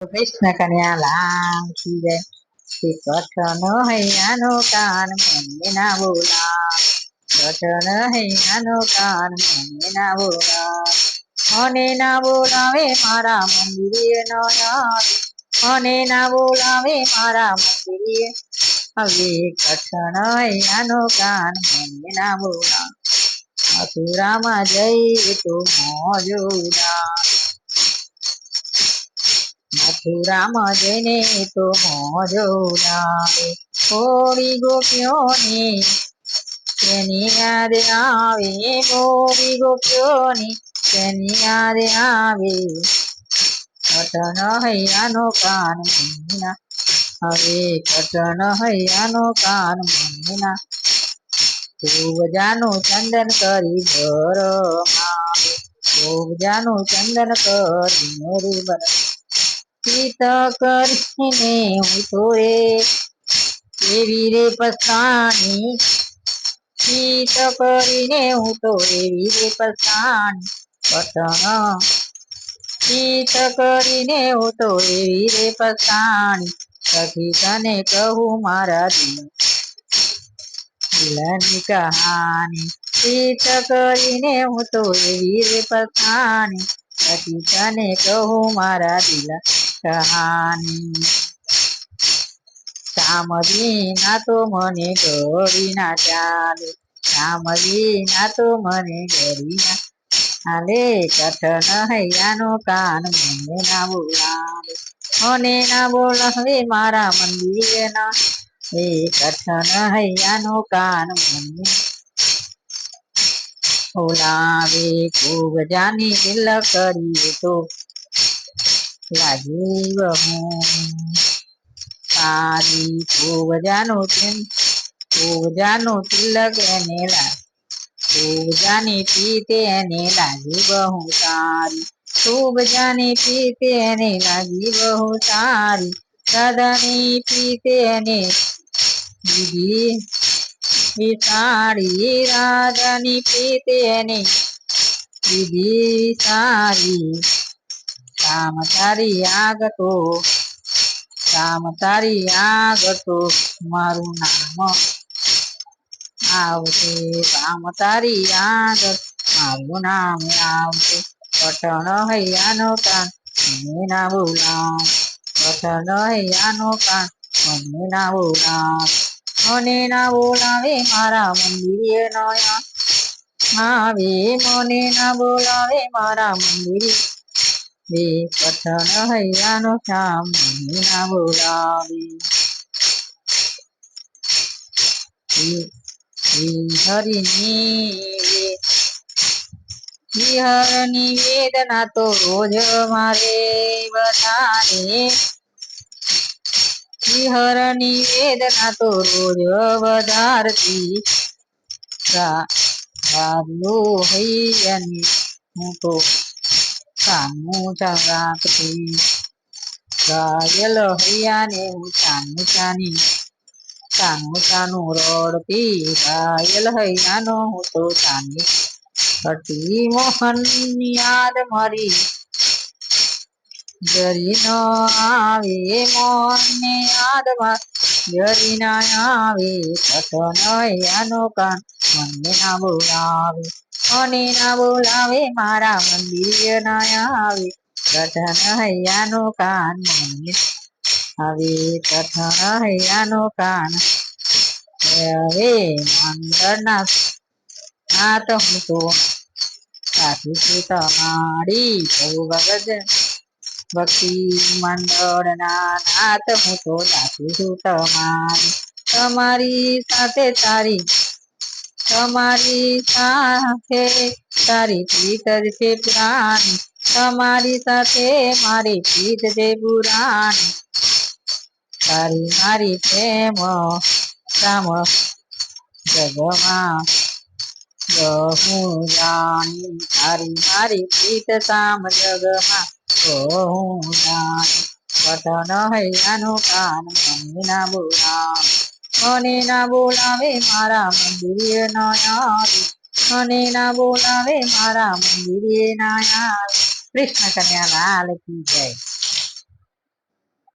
કૃષ્ણ કન્યા લાલ કી જય શ્રી કૃષ્ણ હૈયાનો કાન મને ના બોલા. કૃષ્ણ હૈયાનો કાન મને ના બોલા. મને ના બોલાવે મારા મંદિરે ન મને ના બોલાવે મારા મંદિરે. હવે કૃષ્ણ હૈયાનો કાન મને ના બોલા. મથુરામાં જઈ તો મોજુદા મથુરામાં જેને તો મોજો ઉડાવે થોડી ગોપ્યોની તેની યાદ આવે. થોડી ગોપ્યોની તેની યાદ આવે. પટન હૈયાનો કાન મહિના. હવે પટન હૈયાનો કાન મહિના. જાનું ચંદન કરી ભરમાવે. ખૂબ જાનું ચંદન કરી મેરી બર ચિત કરીને હું રે એવી રે પસાણી ચિત કરીને હું તો એવી રે પસાણી પતન. ચિત કરીને તો એવી રે પસાણી સખી તને કહું મારા દિલ. દિલની કહાની. ચિત કરીને હું તો એવી રે પસાણી સખી કહો મારા દિલા કહાની. શામજી ના તો મને ગોળી ના ચાલે શામજી ના તો મને ગોળી ના હાલે કથન હૈયાનો કાન મને ના બોલાવે, મને ના બોલાવે મારા મંદિરના. હે કઠન હૈયાનો કાન મને બોલાવે ખૂબ જાની દિલ કરી તો. લાગી બહુ સારી ખૂબ જાનું ખૂબ જાનું તિલક એને લાગે. ખૂબ જાની પીતે એને લાગી બહુ સારી ખૂબ જાની પીતે એને લાગી બહુ સારી સદની પીતે એને દીધી સાડી રાજાની પીતેની દીધી સારી કામ તારી આગ તો કામ તારી આગ તો મારું નામ આવશે. કામ તારી આગ, મારું નામ આવશે. પઠણ હૈયાનો કાન મને ના બોલાવ. પઠણ હૈયાનો કાન મને ના બોલાવ. મને ના બોલાવે મારા મંદિરે નયા. આવે મને ના બોલાવે મારા મંદિરે. બે પઠણ હૈયાનો શ્યામ મને ના બોલાવે. હરિની હરની વેદના તો રોજ મારે વધારે હરની વેદના તો રોજ વધારતી ગાયું હૈયાની હું તો કાનું રાખતી. ગાયલ હૈયાને હું ચાનું ચાની ચાનું ચાનું રડતી. ગાયલ હૈયાનો હું તો ચાની હતી મોહન યાદ મારી. જરી ન આવે મોહન જરીના આવી ના આવે કથન હૈયાનો કાન મને ના બોલાવે, મને ના બોલાવે, મારા મંદિર ના આવે. કથન હૈયાનો કાન મને હવે કથન હૈયાનો કાન હવે મંદરના નાથ હું તો સાથી તમારી બહુ ભગત ભક્તિ મંડળના નાથ હું તો સાથી છું તમારી. તમારી સાથે તારી, તમારી સાથે તારી પ્રીત છે પુરાણી. તમારી સાથે મારી પ્રીત છે પુરાણી. તારી મારી પ્રેમ, રામ જગમાં હું જાણી. તારી મારી પ્રીત સામ જગમાં. હું જાણી પઠન હૈયાનું કાન મને બોલાવ મારા મંદિરે ના આવે. મને ના બોલાવે મારા મંદિરે ના આવે. કૃષ્ણ કન્યા લાલ કી જય.